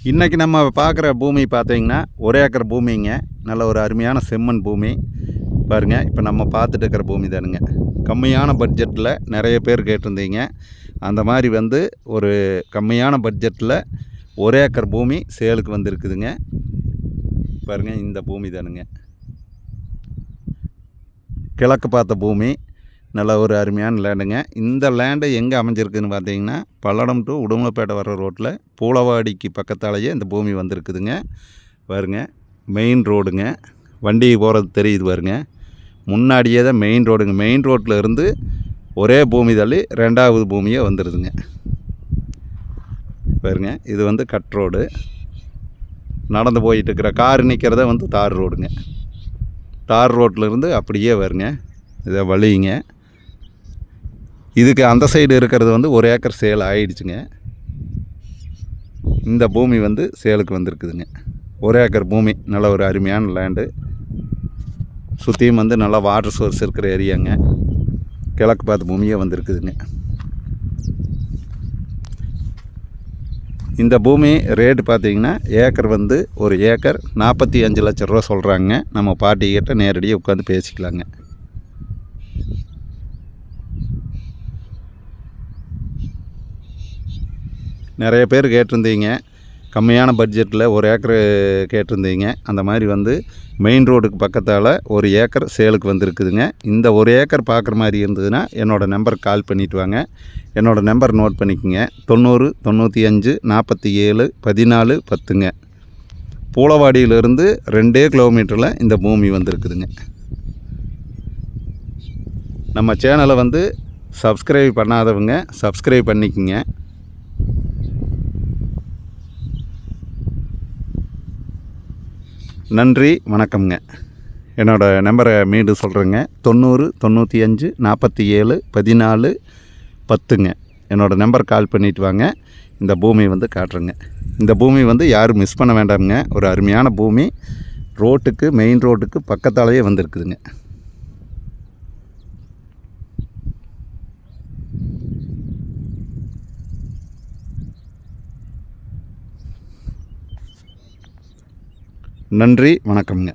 இன்றைக்கி நம்ம பார்க்குற பூமி பார்த்தீங்கன்னா ஒரே ஏக்கர் பூமிங்க. நல்ல ஒரு அருமையான செம்மண் பூமி. பாருங்க இப்போ நம்ம பார்த்துட்டு இருக்கிற பூமி தானுங்க. கம்மியான பட்ஜெட்டில் நிறைய பேர் கேட்டிருந்தீங்க. அந்த மாதிரி வந்து ஒரு கம்மியான பட்ஜெட்டில் ஒரு ஏக்கர் பூமி சேலுக்கு வந்திருக்குதுங்க. பாருங்க இந்த பூமி தானுங்க. கிழக்கு பார்த்த பூமி. நல்ல ஒரு அருமையான லேண்டுங்க இந்த லேண்டு எங்கே அமைஞ்சிருக்குன்னு பார்த்தீங்கன்னா பல்லடம் டு உடுமலைப்பேட்டை வர்ற ரோட்டில் பூலவாடிக்கு பக்கத்தாலேயே இந்த பூமி வந்திருக்குதுங்க. பாருங்க மெயின் ரோடுங்க வண்டி போகிறது தெரியுது பாருங்க. முன்னாடியே தான் மெயின் ரோடுங்க மெயின் ரோட்டில் இருந்து ஒரே பூமி தள்ளி ரெண்டாவது பூமியே வந்துடுதுங்க பாருங்க இது வந்து கட் ரோடு நடந்து போயிட்டுருக்கிற கார் நிற்கிறத வந்து தார் ரோடுங்க தார் ரோட்டில் இருந்து அப்படியே வருங்க. இதை வழிங்க. இதுக்கு அந்த சைடு இருக்கிறது வந்து ஒரு ஏக்கர் சேல் ஆயிடுச்சுங்க. இந்த பூமி வந்து சேலுக்கு வந்திருக்குதுங்க. ஒரு ஏக்கர் பூமி நல்ல ஒரு அருமையான லேண்டு சுற்றியும் வந்து நல்லா வாட்டர் சோர்ஸ் இருக்கிற ஏரியாங்க கிழக்கு பார்த்த பூமியே வந்திருக்குதுங்க. இந்த பூமி ரேட்டு பார்த்தீங்கன்னா ஏக்கர் வந்து ஒரு ஏக்கர் நாற்பத்தி அஞ்சு லட்ச ரூபா சொல்கிறாங்க நம்ம பாட்டிக்கிட்ட நேரடியாக உட்காந்து பேசிக்கலாங்க. நிறைய பேர் கேட்டிருந்தீங்க. கம்மியான பட்ஜெட்டில் ஒரு ஏக்கர் கேட்டிருந்தீங்க. அந்த மாதிரி வந்து மெயின் ரோடுக்கு பக்கத்தால் ஒரு ஏக்கர் சேலுக்கு வந்திருக்குதுங்க. இந்த ஒரு ஏக்கர் பார்க்குற மாதிரி இருந்ததுன்னா என்னோடய நம்பருக்கு கால் பண்ணிட்டு வாங்க. என்னோடய நம்பர் நோட் பண்ணிக்கோங்க. தொண்ணூறு தொண்ணூற்றி அஞ்சு நாற்பத்தி ஏழு பதினாலு பத்துங்க. பூளவாடியிலிருந்து ரெண்டே கிலோமீட்டரில் இந்த பூமி வந்திருக்குதுங்க. நம்ம சேனலை வந்து சப்ஸ்கிரைப் பண்ணாதவங்க சப்ஸ்கிரைப் பண்ணிக்கோங்க. நன்றி வணக்கம்ங்க. என்னோடய நம்பரை மீண்டும் சொல்கிறேங்க தொண்ணூறு தொண்ணூற்றி அஞ்சு நாற்பத்தி ஏழு பதினாலு பத்துங்க. என்னோடய நம்பர் கால் பண்ணிட்டு வாங்க. இந்த பூமி வந்து காட்டுறேங்க. இந்த பூமி வந்து யாரும் மிஸ் பண்ண வேண்டாமுங்க. ஒரு அருமையான பூமி. ரோட்டுக்கு மெயின் ரோட்டுக்கு பக்கத்தாலேயே வந்திருக்குதுங்க. நன்றி வணக்கம்ங்க.